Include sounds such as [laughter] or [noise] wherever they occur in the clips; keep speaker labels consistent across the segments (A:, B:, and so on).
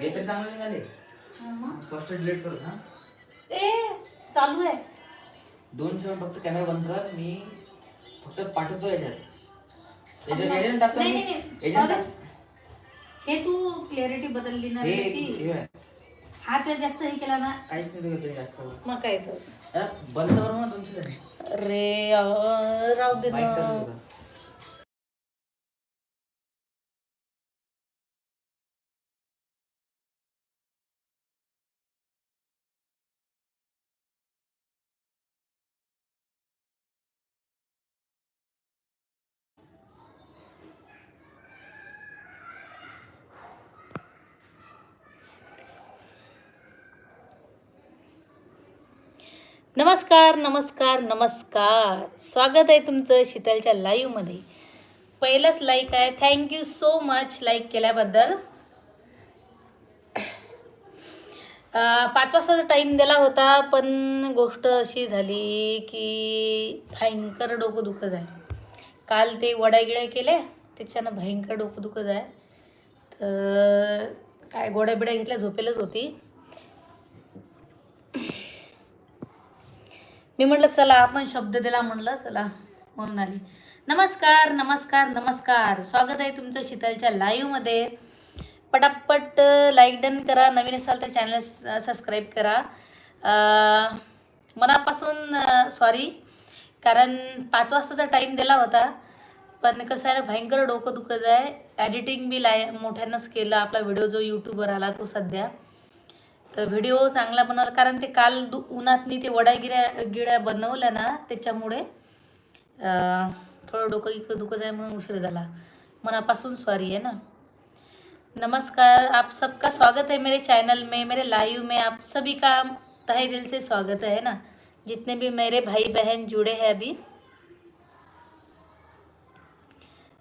A: हे तर चांगलं निघाले.
B: हा.
A: फर्स्ट डिलीट करू हा.
B: ए चालू आहे.
A: दोन सेकंड फक्त कॅमेरा बंद कर मी फक्त पाठवतो याच्यात. टाकतो.
B: हे तू क्लॅरिटी बदलली ना
A: हे
B: रे ती
A: हे आहे.
B: हा तुला जास्त हे केला ना
A: काहीच नाही तुझं जास्त
B: मग काय तर
A: बंद कर ना सेकंड
B: अरे अं, राहू दे
A: चालू
B: ना. नमस्कार नमस्कार नमस्कार. स्वागत आहे तुमचं शीतलच्या लाईव्हमध्ये पहिलंच लाईक आहे. थँक्यू सो मच लाईक केल्याबद्दल. पाच वाजताचा टाईम दिला होता पण गोष्ट अशी झाली की भयंकर डोकं दुखत आहे. काल ते वड्यागिड्या केल्या त्याच्यानं भयंकर डोकं दुखत आहे. तर काय गोड्या बिड्या घेतल्या झोपेलच होती. मी म्हटलं चला आपण शब्द दिला म्हणलं चला म्हणून आली नमस्कार नमस्कार नमस्कार. स्वागत आहे तुमचं शीतलच्या लाईव्हमध्ये पटापट लाईक डन करा. नवीन असाल तर चॅनल सबस्क्राईब करा. मनापासून सॉरी कारण पाच वाजताचा टाईम दिला होता पण कसं आहे ना भयंकर डोकं दुखत आहे. ॲडिटिंग बी लाय मोठ्यानंच केलं. आपला व्हिडिओ जो यूट्यूबवर आला तो सध्या. तर व्हिडिओ चांगला बनवला. कारण ते काल दु उन्हातनी ते वडागिऱ्या गिड्या बनवल्या ना त्याच्यामुळे थोडं डोकं इकडं दुखत आहे म्हणून उशीर झाला. मनापासून सॉरी है ना. नमस्कार आप सबका स्वागत है मेरे चैनल में मेरे लाइव में आप सभी का तहे दिल से स्वागत है ना. जितने भी मेरे भाई बहन जुड़े हैं अभी।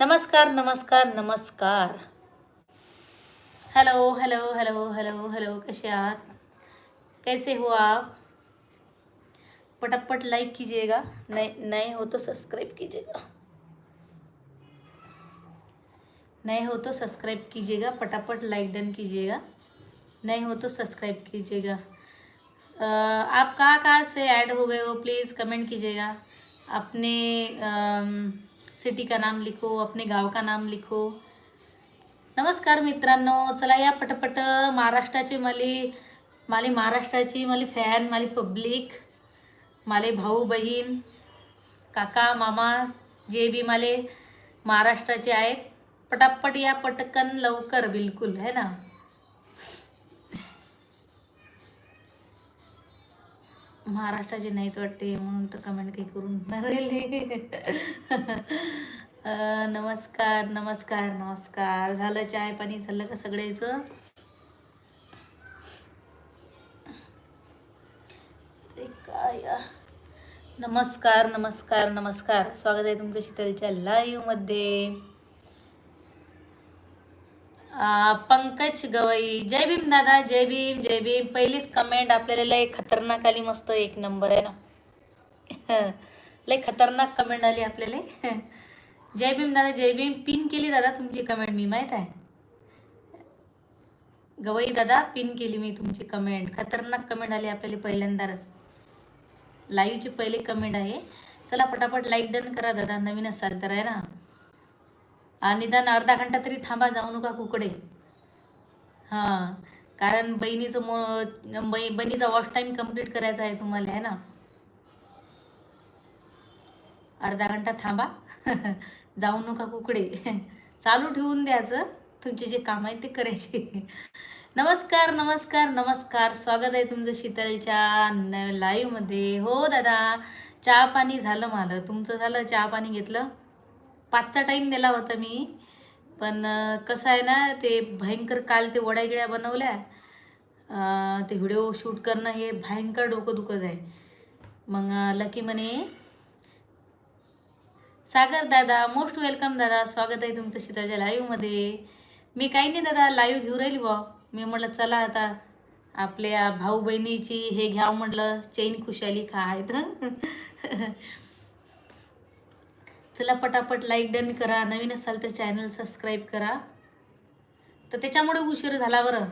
B: नमस्कार नमस्कार नमस्कार। Hello hello hello hello hello, कैसे कैसे हो आप? पटापट लाइक कीजिएगा, नए नए हो तो सब्सक्राइब कीजिएगा। नए हो तो सब्सक्राइब कीजिएगा, पटापट लाइक डन कीजिएगा। नए हो तो सब्सक्राइब कीजिएगा। आप कहाँ कहाँ से ऐड हो गए हो? प्लीज़ कमेंट कीजिएगा। अपने सिटी का नाम लिखो, अपने गाव का नाम लिखो। नमस्कार मित्रांनो चला या पटपट महाराष्ट्राची माली माली महाराष्ट्राची माली फॅन माली पब्लिक माले भाऊ बहीण काका मामा जे बी माले महाराष्ट्राचे आहेत. पटापट या पटकन लवकर बिलकुल है ना? महाराष्ट्राचे नाहीत वाटते म्हणून तर कमेंट काही करून [laughs] नमस्कार नमस्कार नमस्कार. झालं चाय पाणी? झालं का सगळ्याचं? काय नमस्कार नमस्कार नमस्कार. स्वागत आहे तुमचं शीतलच्या लाईव्हमध्ये पंकज गवई. जय भीम दादा जय भीम जय भीम. पहिलीच कमेंट आपल्याला लय खतरनाक आली मस्त एक नंबर आहे ना. [laughs] लय खतरनाक कमेंट आली आपल्याला. [laughs] जय भीम दादा जय भीम. पिन केली दादा तुमची कमेंट मी माहीत आहे? गवई दादा पिन केली मी तुमची कमेंट खतरनाक कमेंट आली आपल्याला पहिल्यांदाच. लाईव्हची पहिले कमेंट आहे. चला पटापट लाईक डन करा दादा नवीन असाल तर आहे ना? आणि निदान अर्धा घंटा तरी थांबा जाऊ नका कुकडे. हां कारण बहिणीचं मो बै बहिणीचा वॉश टाईम कंप्लीट करायचा आहे तुम्हाला आहे ना? अर्धा घंटा थांबा. [laughs] जाऊ नका कुकडे. [laughs] चालू ठेवून द्यायचं तुमचे जे काम आहे ते करायचे. [laughs] नमस्कार नमस्कार नमस्कार. स्वागत आहे तुमचं शीतलच्या न लाईव्हमध्ये हो दादा. चहा पाणी झालं मला. तुमचं झालं चहा पाणी घेतलं? पाचचा टाईम दिला होता मी. पण कसं आहे ना ते भयंकर काल ते वड्यागिड्या बनवल्या. ते व्हिडिओ शूट करणं हे भयंकर डोकं दुखत आहे. मग लकी म्हणे सागर दादा मोस्ट वेलकम दादा. स्वागत आहे तुमचं शीताच्या लाईव्हमध्ये. मी काही नाही दादा लाईव्ह घेऊ राहिली बा मी म्हटलं चला आता आपल्या भाऊ बहिणीची हे घ्यावं म्हटलं. चैन खुशाली काय तर [laughs] चला पटापट लाईक डन करा. नवीन असाल तर चॅनल सबस्क्राईब करा. तर त्याच्यामुळे उशीर झाला बरं.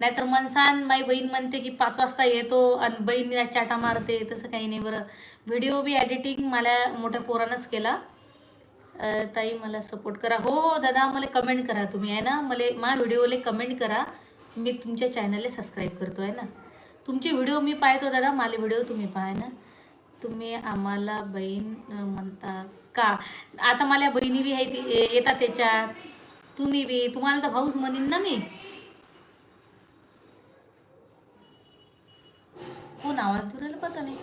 B: नाहीतर मनसान माई बहीण म्हणते की पाच वाजता येतो आणि बहिणीला चाटा मारते तसं काही नाही बरं. व्हिडिओ बी एडिटिंग मला मोठ्या पोरानंच केला. ताई मला सपोर्ट करा. हो हो दादा मला कमेंट करा तुम्ही आहे ना? मला मा व्हिडिओला कमेंट करा. मी तुमच्या चॅनलला सबस्क्राईब करतो आहे ना? तुमचे व्हिडिओ मी पाहतो दादा. मला व्हिडिओ तुम्ही पाहा ना? तुम्ही आम्हाला बहीण म्हणता का? आता मला बहिणी बी आहे ती येतात त्याच्यात. तुम्ही बी तुम्हाला तर भाऊच म्हणीन ना मी. कोण आवाज पता नाही.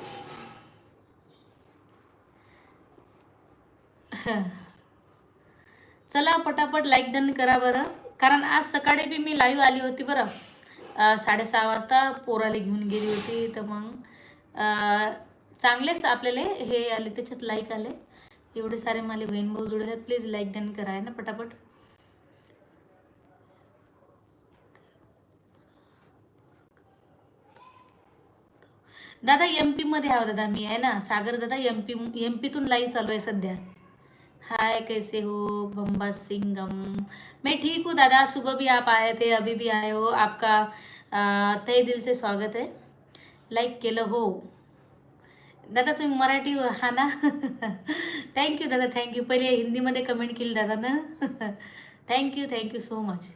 B: चला पटापट लाईक डन करा बरं. कारण आज सकाळी बी मी लाईव्ह आली होती बरं. साडेसहा वाजता पोराला घेऊन गेली होती तर मग चांगलेच आपल्याला हे आले त्याच्यात लाईक आले. एवढे सारे मला बहीण भाऊ जुळले प्लीज लाईक डन करा ना पटापट? दादा एम पीमध्ये आहो दादा मी आहे ना? सागर दादा एम पी एम पीतून लाईव्ह चालू आहे सध्या. हाय कैसे हो? बम्बा सिंगम. मैं ठीक हूँ दादा सुबह भी आप आए थे अभी भी आए हो। आपका तय दिल से स्वागत है। लाईक केलं हो। दादा तुम्ही मराठी हा ना? [laughs] थँक्यू दादा थँक्यू पहिले हिंदीमध्ये कमेंट केली दादा ना? थँक्यू थँक्यू सो मच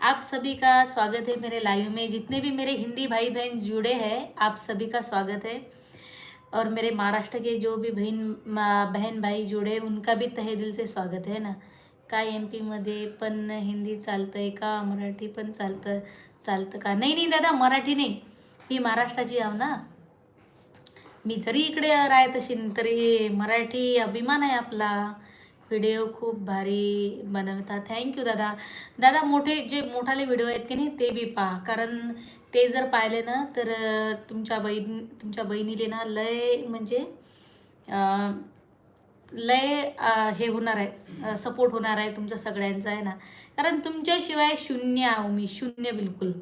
B: आप सभी का स्वागत है मेरे लाइव में। जितने भी मेरे हिंदी भाई बहन जुड़े हैं आप सभी का स्वागत है। और मेरे महाराष्ट्र के जो भी बहन बहन भाई जुड़े उनका भी तहे दिल से स्वागत है ना। काय एम पीमध्ये पण हिंदी चालतं आहे का मराठी पण चालतं चालतं का? नाही नाही दादा मराठी नाही. मी महाराष्ट्राची आहो ना. मी जरी इकडे राहत असेल तरी मराठी अभिमान आहे आपला. व्हिडिओ खूप भारी बनवतात. थँक्यू दादा. दादा मोठे जे मोठाले व्हिडिओ आहेत की नाही ते बी पहा. कारण ते जर पाहिले ना तर तुमच्या बहीण तुमच्या बहिणीले ना लय म्हणजे लय हे होणार आहे सपोर्ट होणार आहे तुमच्या सगळ्यांचा आहे ना. कारण तुमच्याशिवाय शून्य आहो मी शून्य बिलकुल.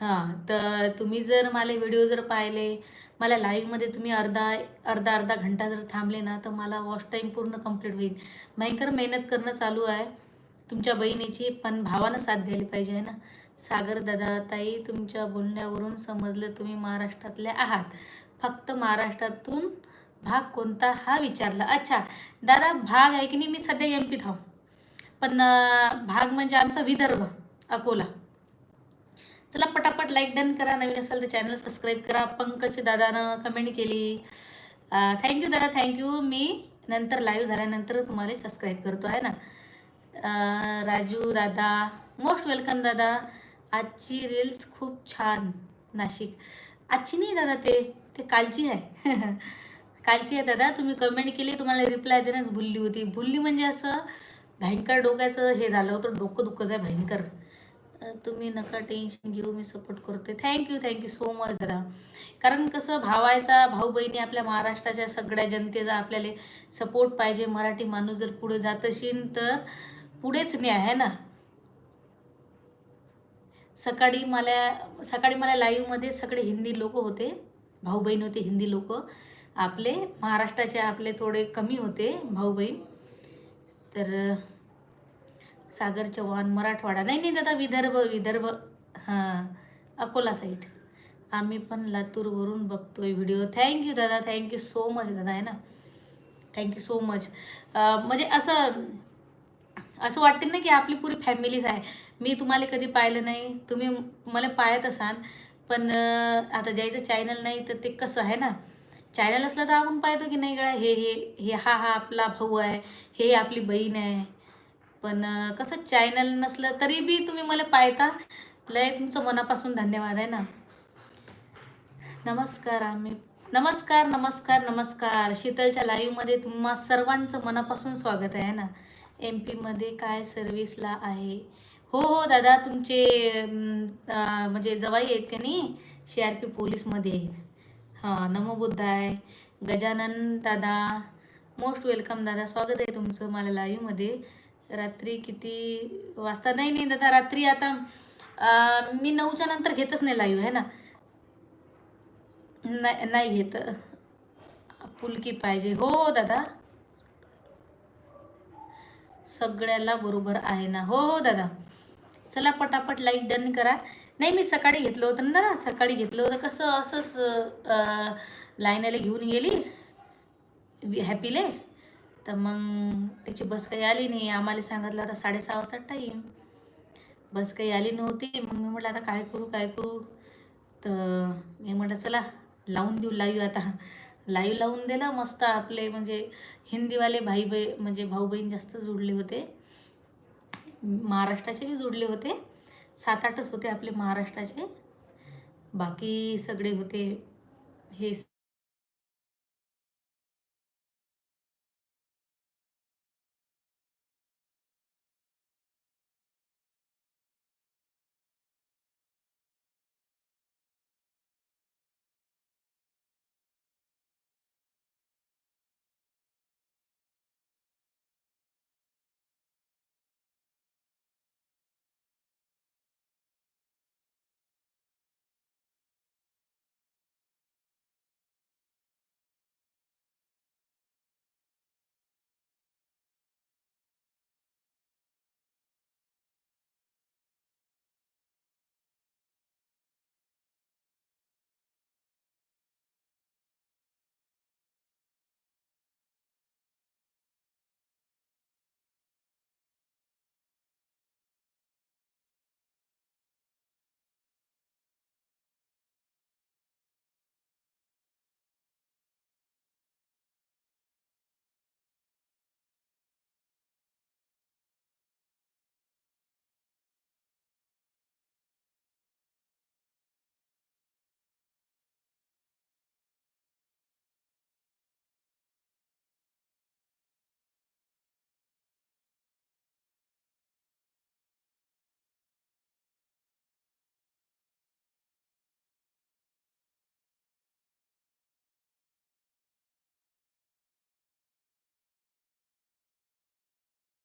B: हां तर तुम्ही जर मला व्हिडिओ जर पाहिले मला लाईव्हमध्ये तुम्ही अर्धा अर्धा अर्धा घंटा जर थांबले ना तर मला वॉच टाईम पूर्ण कंप्लीट होईल. भयंकर मेहनत करणं चालू आहे. तुमच्या बहिणीची पण भावानं साथ द्यायला पाहिजे आहे ना? सागर दादा ताई तुमच्या बोलण्यावरून समजलं तुम्ही महाराष्ट्रातल्या आहात. फक्त महाराष्ट्रातून भाग कोणता हा विचारला. अच्छा दादा भाग आहे की नाही? मी सध्या एम पीत आहो पण भाग म्हणजे आमचा विदर्भ अकोला. चला पटापट लाईक डन करा. नवीन असाल तर चॅनल सबस्क्राईब करा. पंकज दादानं कमेंट केली. थँक्यू दादा थँक्यू मी नंतर लाईव्ह झाल्यानंतर तुम्हाला सबस्क्राईब करतो आहे ना? राजू दादा मोस्ट वेलकम दादा. आजची रील्स खूप छान नाशिक. आजची नाही दादा ते ते कालची आहे. [laughs] कालची आहे दादा. तुम्ही कमेंट केली तुम्हाला रिप्लाय देणंच भुलली होती. भुलली म्हणजे असं भयंकर डोक्याचं हे झालं होतं. डोकं दुःखच आहे भयंकर. तुम्ही नका टेन्शन घेऊ मी सपोर्ट करते. Thank you thank you so much दादा. कारण कसं भावायचा भाऊ बहिणी आपल्या महाराष्ट्राच्या सगळ्या जनतेचा आपल्याला सपोर्ट पाहिजे. मराठी माणूस जर पुढे जात असेल तर पुढेच न्याय आहे ना? सकाळी मला सकाळी मला लाईव्हमध्ये सगळे हिंदी लोक होते. भाऊ बहीण होते हिंदी लोक. आपले महाराष्ट्राचे आपले थोडे कमी होते भाऊ बहीण तर सागर चव्हाण मराठवाडा. नाही नाही दादा विदर्भ विदर्भ. हां अकोला साईड आम्ही पण लातूरवरून बघतोय व्हिडिओ थँक्यू दादा. थँक्यू सो मच दादा आहे ना? थँक्यू सो मच म्हणजे असं असं वाटते ना की आपली पुरी फॅमिलीच आहे. मी तुम्हाला कधी पाहिलं नाही. तुम्ही मला पाहत असाल पण आता ज्याचं चॅनल नाही तर ते कसं आहे ना? चॅनल असलं तर आपण पाहतो की नाही गळा हे हे हे हा हा आपला भाऊ आहे. हे आपली बहीण आहे. पण कसं चॅनल नसलं तरी बी तुम्ही मला पाहता. लय तुमचं मनापासून धन्यवाद आहे ना. नमस्कार आम्ही नमस्कार नमस्कार नमस्कार. शीतलच्या लाईव्हमध्ये तुम्हा सर्वांचं मनापासून स्वागत आहे ना. एम पीमध्ये काय सर्विसला आहे? हो हो दादा तुमचे म्हणजे जवाई आहेत का नाही? सी आर पी पोलीसमध्ये आहेत हां नमो बुद्धाय. गजानन दादा मोस्ट वेलकम दादा. स्वागत आहे तुमचं मला लाईव्हमध्ये रात्री किती वाजता? नाही नाही दादा रात्री आता मी नऊच्या नंतर घेतच नाही लाईव्ह आहे ना? नाही नाही घेत. पुलकी पाहिजे. हो दादा. सगळ्याला बरोबर आहे ना? हो हो दादा. चला पटापट लाईक डन करा. नाही मी सकाळी घेतलं होतं ना दादा? सकाळी घेतलं होतं. कसं असंच लाईनाला घेऊन गेली. हॅपीले तर मग त्याची बस काही आली नाही. आम्हाला सांगितलं आता साडेसहा वाजता टाईम बस काही आली नव्हती. मग मी म्हटलं आता काय करू काय करू? तर मी म्हटलं चला लावून देऊ लाईव्ह आता. लाईव्ह लावून दिला मस्त आपले म्हणजे हिंदीवाले भाई बही म्हणजे भाऊ बहीण जास्त जोडले होते. महाराष्ट्राचे बी जोडले होते. सात आठच होते आपले महाराष्ट्राचे. बाकी सगळे होते. हे